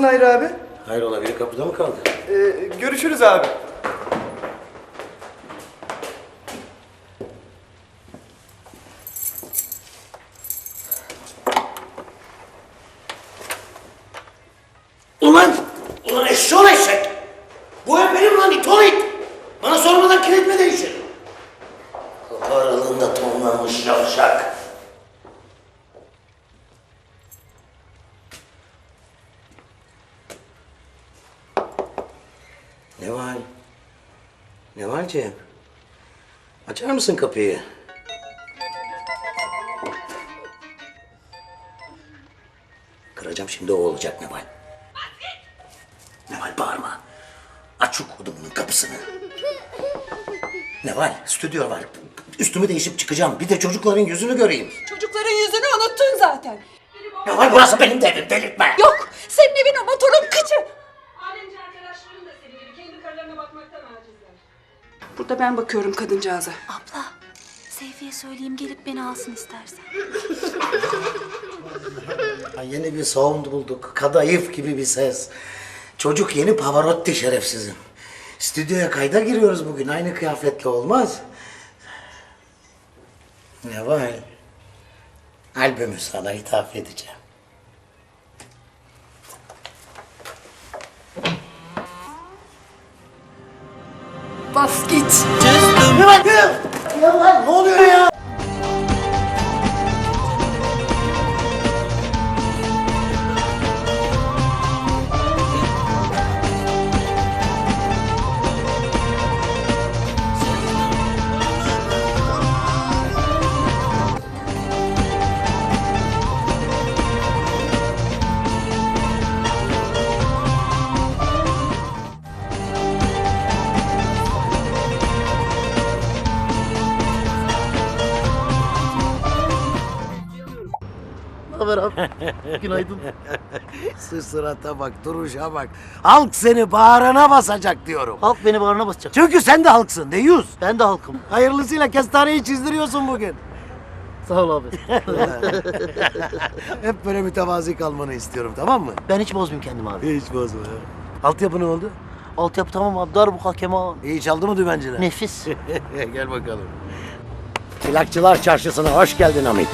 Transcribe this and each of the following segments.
Nasılsın Hayri abi? Hayrola biri kapıda mı kaldı? Ee, görüşürüz abi. Ulan! Ulan eşşoğlu eşek! Bu ev benim lan it ol it! Bana sormadan kilit mi değişir? Kapı aralığında tonlanmış yavşak. Ne var? Ne var Cem? Açar mısın kapıyı? Kıracağım şimdi o olacak Neval. Neval bağırma. Aç şu kodumunun kapısını. Neval stüdyo var. Üstümü değişip çıkacağım. Bir de çocukların yüzünü göreyim. Çocukların yüzünü unuttun zaten. Neval burası benim de evim delirtme. Yok, senin evin o motorun kıçı. Burada ben bakıyorum kadıncağıza. Abla, Seyfi'ye söyleyeyim gelip beni alsın istersen. Ha, yeni bir sound bulduk. Kadayıf gibi bir ses. Çocuk yeni Pavarotti şerefsizim. Stüdyoya kayda giriyoruz bugün. Aynı kıyafetle olmaz. Ne var? Albümü sana ithaf edeceğim. Bas git. Ne var? Ne oluyor ya? Haber abi? Günaydın. Şu surata bak, duruşa bak. Halk seni bağrına basacak diyorum. Halk beni bağrına basacak. Çünkü sen de halksın, deyuz. Ben de halkım. Hayırlısıyla kestaneyi çizdiriyorsun bugün. Sağ ol abi. Hep böyle mütevazi kalmanı istiyorum, tamam mı? ben hiç bozmayayım kendimi abi. Hiç bozma ya. Altyapı ne oldu? Altyapı tamam abi. Darbuka, keman. İyi çaldı mı dümenciler? Nefis. Gel bakalım. Plakçılar Çarşısı'na hoş geldin Hamit.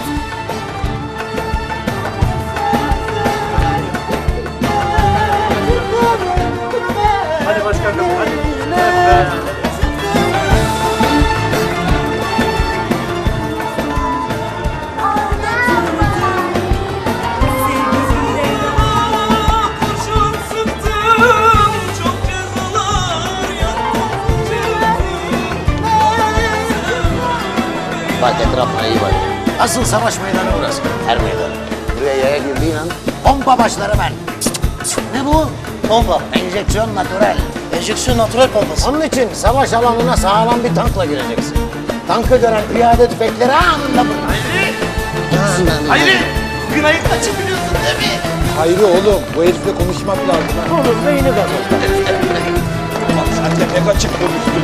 Bak etrafına iyi bak. Asıl savaş meydanı burası. Her meydan. Buraya yaya girdiğin an bomba başları ben. ne bu? Bomba. Enjeksiyon natürel. Enjeksiyon natural pompası. Onun için savaş alanına sağlam bir tankla gireceksin. Tankı gören piyade tüfekleri anında vur. Hayri! Günayı kaçabiliyorsun değil mi? Hayri oğlum bu herifle konuşmak lazım. Olur beyni gazı. Sen de pek açık konuştun.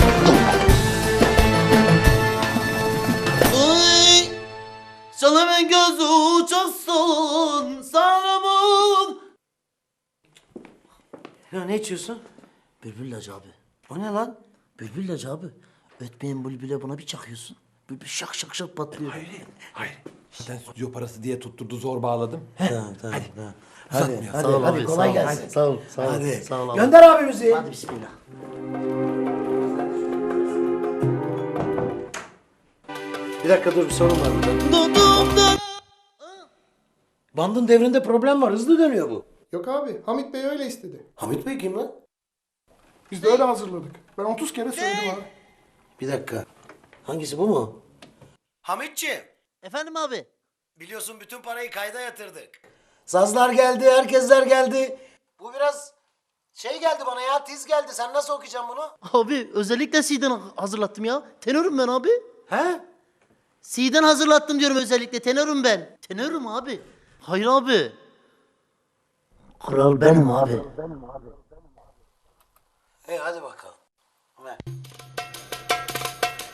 Çalımın gözü uçarsın sarımın. Ya ne içiyorsun? Bülbül ilacı abi. O ne lan? Bülbül ilacı abi. Ötmeyin bülbüle buna bir çakıyorsun. Bülbül şak şak şak patlıyor. Hayır. Sen stüdyo parası diye tutturdu zor bağladım. Tamam tamam. tamam. Hadi, hadi, Sağ ol hadi abi, kolay sağ ol. gelsin. Sağ ol, sağ ol. Hadi. Sağ ol abi. Gönder abi müziği. Hadi bismillah. Bir dakika dur bir sorun var burada. Bandın devrinde problem var. Hızlı dönüyor bu. Yok abi Hamit Bey öyle istedi. Hamit Bey kim lan? Biz de öyle hazırladık. Ben 30 kere söyledim abi. Bir dakika. Hangisi bu mu? Hamitciğim. Efendim abi. Biliyorsun bütün parayı kayda yatırdık. Sazlar geldi, herkesler geldi. Bu biraz şey geldi bana ya, tiz geldi. Sen nasıl okuyacaksın bunu? Abi özellikle C'den hazırlattım ya. Tenörüm ben abi. He? C'den hazırlattım diyorum özellikle. Tenörüm ben. Tenörüm abi. Hayır abi. Kral benim abi. E hadi bakalım. Ver.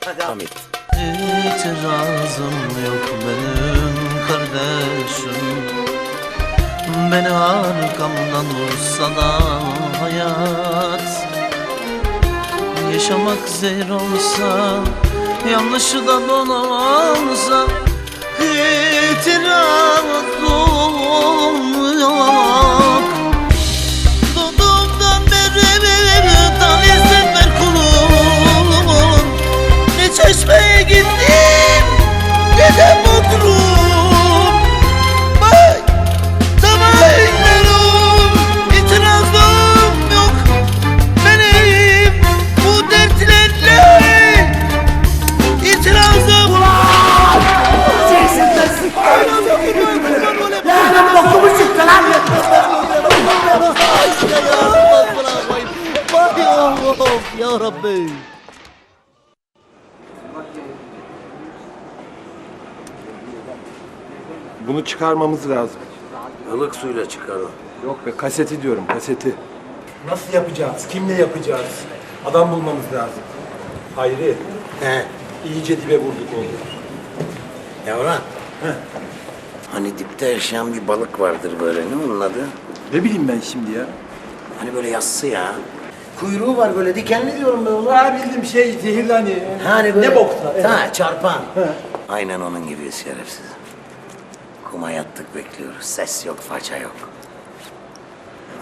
Hadi Hamit. İtirazım yok benim kardeşim Beni arkamdan vursa da hayat Yaşamak zehir olsa Yanlışı da bana Bunu çıkarmamız lazım. Ilık suyla çıkaralım. Yok be kaseti diyorum kaseti. Nasıl yapacağız? Kimle yapacağız? Adam bulmamız lazım. Hayri. He. iyice dibe vurduk oğlum. Yavran. Hani dipte yaşayan bir balık vardır böyle. Ne onun adı? Ne bileyim ben şimdi ya. Hani böyle yassı ya. Kuyruğu var böyle dikenli diyorum ben oğlum. Ha bildim şey zehirli hani. Hani böyle... Ne boksa. evet. Ha çarpan. Aynen onun gibi şerefsiz. Kuma yattık bekliyoruz. Ses yok, faça yok.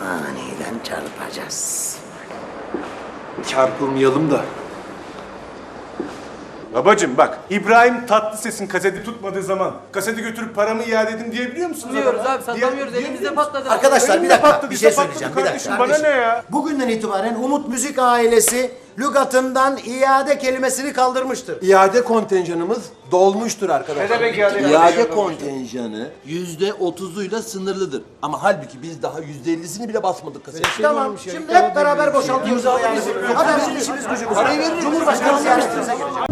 Aniden çarpacağız. Çarpılmayalım da. Babacım bak İbrahim Tatlıses'in kaseti tutmadığı zaman kaseti götürüp paramı iade edin diyebiliyor musunuz? Diyoruz adama? abi satamıyoruz Diye- elimizde diyebiliyor patladı. Arkadaşlar bir dakika patladı, bir şey işte patladı söyleyeceğim. Bir dakika. kardeşim, bana ne ya? Bugünden itibaren Umut Müzik ailesi lügatından iade kelimesini kaldırmıştır. İade kontenjanımız dolmuştur arkadaşlar. Ne demek iade İade kontenjanı yüzde otuzuyla sınırlıdır. Ama halbuki biz daha yüzde ellisini bile basmadık kasete. Tamam. Şimdi hep beraber boşaltıyoruz. Hadi bizim işimiz gücümüz. Cumhurbaşkanı ziyaretimize gelecek.